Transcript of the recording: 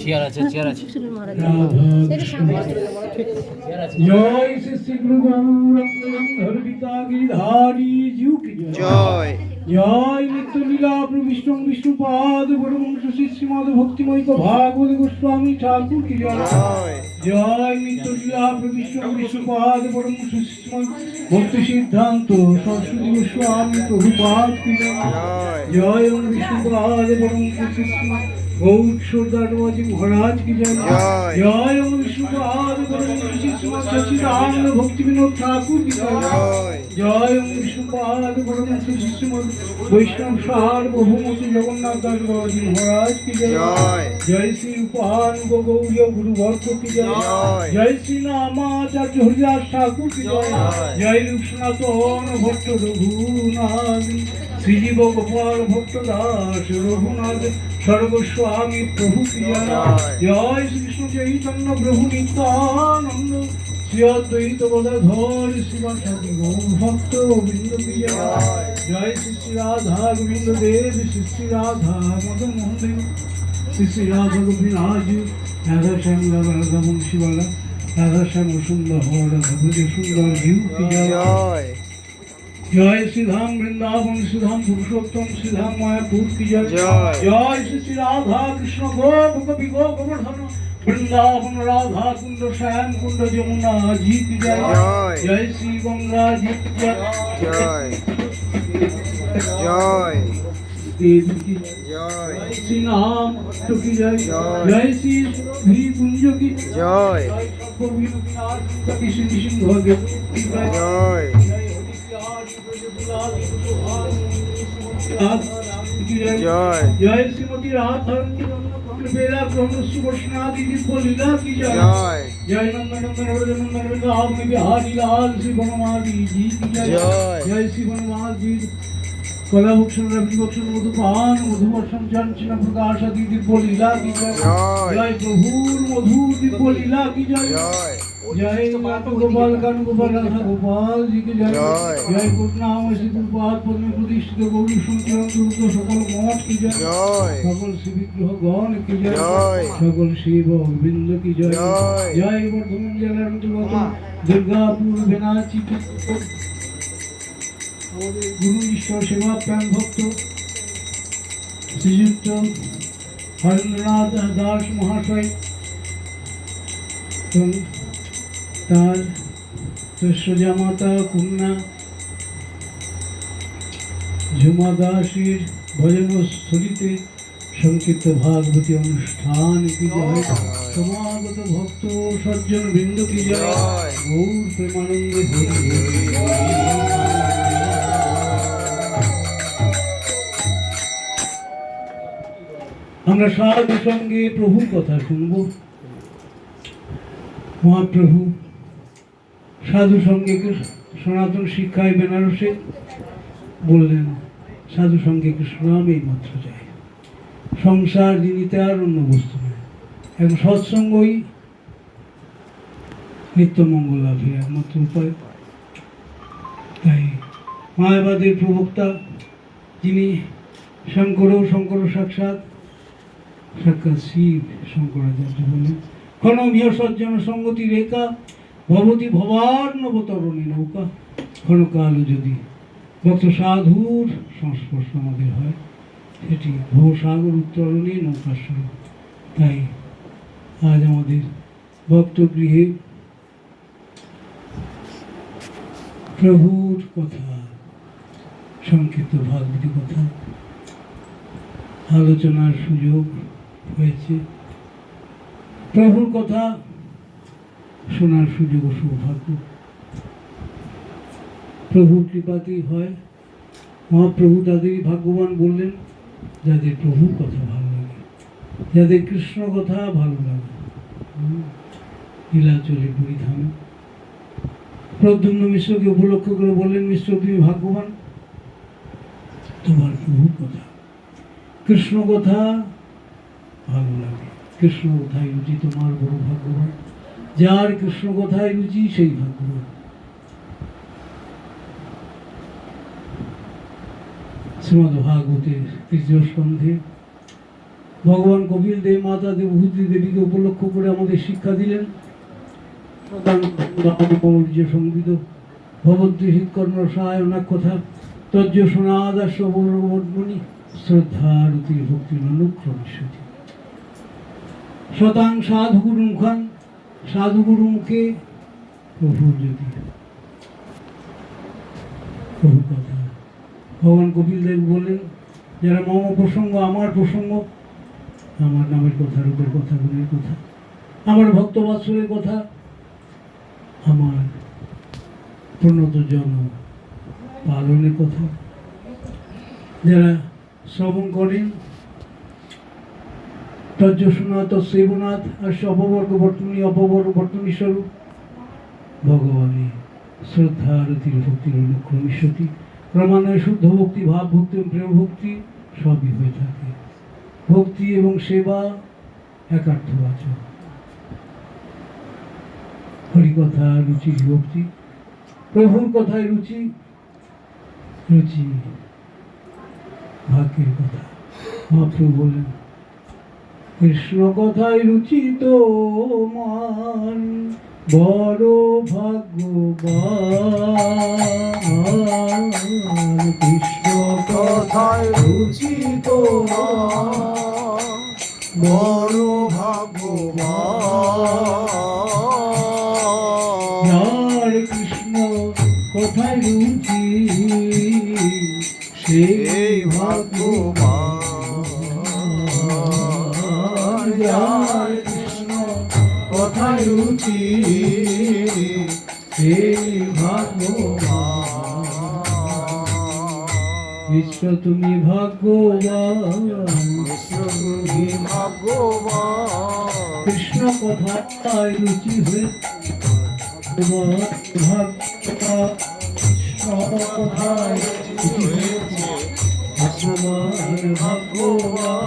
Chair আছে chair আছে। জয়। শ্রী শ্রী গুরু গৌরঙ্গিতা জিউ কি জয় জয় নিত্য লীলা প্রভু বিষ্ণু বিষ্ণুপাদ পরমংশ শ্রী শ্রীমদ ভক্তিময় ভাগবত গোস্বামী ঠাকুর কি জয়। জয়। নিত্য লীলা প্রভু বিষ্ণু বিষ্ণুপাদ পরমংশ শ্রী শ্রীমদ ভক্তি সিদ্ধান্ত সরস্বতী গোস্বামী প্রভুপাদ কি জয়। জয়। বিষ্ণুপাদ পরমংশ শ্রী গৌর সর্দারবাজি মহারাজ কি জয়। জয়। ওম শ্রীমদ সচিদানন্দ ভক্তি বিনোদ ঠাকুর কি জয়। জয় জয় বিষ্ণুপাদ পরমহংস শ্রীমদ বৈষ্ণব সাহার বহুমতি জগন্নাথ দাস বাবাজি মহারাজ কি জয়। জয়। শ্রী উপান গৌরীয় গুরু বর্গ কি জয়। জয়। শ্রী নামাচার্য হরিদাস ঠাকুর কি জয়। জয়। রূপসনাতন ভক্ত রঘুনাথ। শ্রীজীব গোপাল ভক্ত দাস রঘুনাথ সর্বস্বামী প্রভু জয় শ্রীকৃষ্ণ চৈতন্য প্রভু নিত্যানন্দ। শ্রী অদ্বৈত ভক্ত বৃন্দ কি জয় শ্রী শ্রী রাধা গোবিন্দ দেব, শ্রী শ্রী রাধা মদন শ্রী শ্রী রাধা রাধা শ্যাম সুন্দর, রাধা সুন্দর জয় শ্রীধাম বৃন্দাবন শ্রীধাম পুরুষোত্তম শ্রীধাম মায়াপুর কি জয়। জয়। শ্রী শ্রী রাধা কৃষ্ণ গোপ কবি গো গোবর্ধন। বৃন্দাবন রাধা কুণ্ড শ্যাম কুণ্ড যমুনা জি কি জয়। জয়। শ্রী গঙ্গা জি কি জয়। জয়। জয়। শ্রী নাম কি। জয়। জয়। শ্রী ভি কুঞ্জ কি জয়। জয়। জয়। জয় শ্রীমতী রাধা বেলা ব্রহ্ম সুবর্ষনাদি দিব্য লীলা কি জয়? জয়। নন্দনন্দন ব্রজনন্দন বৃন্দাবন বিহারি লাল শ্রী বনমালী জি কি জয়? জয়। জয় শ্রী বনমাল। কলাভূষণ রবিভূষণ মধুপান মধুবর্ষণ চঞ্চল প্রকাশ আদি দিব্য লীলা কি জয়? জয়। জয় প্রভুর মধুর দিব্য লীলা কি জয়। রাধা গোপাল জি কি জয় জয়। জয় করুণাম শ্রী গুরুপাদ পদ্মে প্রতিষ্ঠিত গৌরী সঞ্চরণ দুর্গ সকল মঠ কি জয় জয় সকল শ্রী বিগ্রহ গণ কি জয় জয়। সকল শিব বৃন্দ কি জয় জয়। জয় বর্ধমান জেলার অন্তর্গত দুর্গাপুর বেনাচি আমাদের গুরু ঈশ্বর সেবা প্রাণ ভক্ত শ্রীযুক্ত হরেন্দ্রনাথ দাস মহাশয় এবং তার শ্রেষ্ঠ জামাতা কন্যা। ঝুমা দাসীর ভজনস্থলিতে সংক্ষিপ্ত ভাগবতী অনুষ্ঠান কি জয়। সমাগত ভক্ত সজ্জন বৃন্দ কি জয়। গৌর প্রেমানন্দে। আমরা সাধু সঙ্গে প্রভুর কথা শুনব। মহাপ্রভু সাধু সঙ্গে সনাতন শিক্ষায় বেনারসে বললেন, সাধু সঙ্গে কৃষ্ণ নামেই মাত্র যায় সংসার জিনিতে আর অন্য বস্তু নয় এবং সৎসঙ্গই নিত্যমঙ্গল লাভের একমাত্র উপায়। তাই মায়াবাদের প্রবক্তা যিনি শঙ্কর শঙ্কর সাক্ষাৎ সাক্ষাৎ শিব শঙ্করাচার্য বললেন ক্ষণমীয় সজ্জন সঙ্গতি রেখা ভবতি ভবার্ণবতরণী নৌকা। ক্ষণকাল যদি ভক্ত সাধুর সংস্পর্শ আমাদের হয়, সেটি ভবসাগর উত্তরণী নৌকা শুরু তাই আজ আমাদের ভক্তগৃহে প্রভুর কথা, সংক্ষিপ্ত ভাগবতী কথা, আলোচনার সুযোগ হয়েছে। প্রভুর কথা শোনার সুযোগ ও সৌভাগ্য। প্রভুর কৃপাতেই হয়। মহাপ্রভু তাদেরই ভাগ্যবান বললেন, যাদের প্রভুর কথা ভালো লাগে, যাদের কৃষ্ণ কথা ভালো লাগে। নীলাচলে পুরী ধামে প্রদ্যুম্ন মিশ্রকে উপলক্ষ করে বললেন, মিশ্র, তুমি ভাগ্যবান। তোমার প্রভুর কথা কৃষ্ণ কথা ভালো লাগে। কৃষ্ণ কথাই রুচি তোমার বড় ভাগ্যবান? যার কৃষ্ণ কথায় রুচি, সেই ভাগ্যবান শ্রীমদ ভাগবতের তৃতীয় স্কন্ধে ভগবান কপিল দেব মাতা দেব দেবভূতি দেবীকে উপলক্ষ করে আমাদের শিক্ষা দিলেন। মৌর্য সংবিত ভবদ্রী কর্ম সহায় অনেক কথা, তজ্জ সোনাদাস অবলম্বনী শ্রদ্ধা ভক্তি অনুক্রমিষ্যতি শতাং সাধুগুরু মুখান সাধুগুরু মুখে প্রভুর যদি প্রভু কথা। ভগবান কপিল দেব বললেন, যারা মম প্রসঙ্গ, আমার প্রসঙ্গ, আমার নামের কথা, রূপের কথা, গুণের কথা, আমার ভক্ত বাৎসলের কথা, আমার প্রণত জন পালনের কথা, যারা শ্রবণ করেন তজ্জসনাথ সেবনাথ আর অপবর্গ বর্তনী অপবর্গ বর্তনী স্বরূপ। ভগবানে শ্রদ্ধা রতির ভক্তির অনুক্রমিষ্যতি ক্রমান্বয়ে শুদ্ধ ভক্তি ভাব ভক্তি এবং প্রেম ভক্তি সবই হয়ে থাকে। ভক্তি এবং সেবা একার্থবাচক হরিকথা, রুচি, ভক্তি। প্রভুর কথায় রুচি রুচি, ভাগ্যের কথা। মহাপ্রভু বললেন কৃষ্ণ কথায় রুচি তো মান বড় ভাগ্যবান কৃষ্ণ কথায় রুচিত বড় ভাগ্যবান কৃষ্ণ কথায় রুচি? সেই এই ভাগ্যবান যার কৃষ্ণ কথায় রুচি সেই ভাগ্যবান বিশ্ব তুমি ভাগ্যবান তুমি ভাগ্যবান কৃষ্ণ কথায় রুচি হয়ে কৃষ্ণ কথায় রুচি হয়েছে ভগবান ভাগ্যবান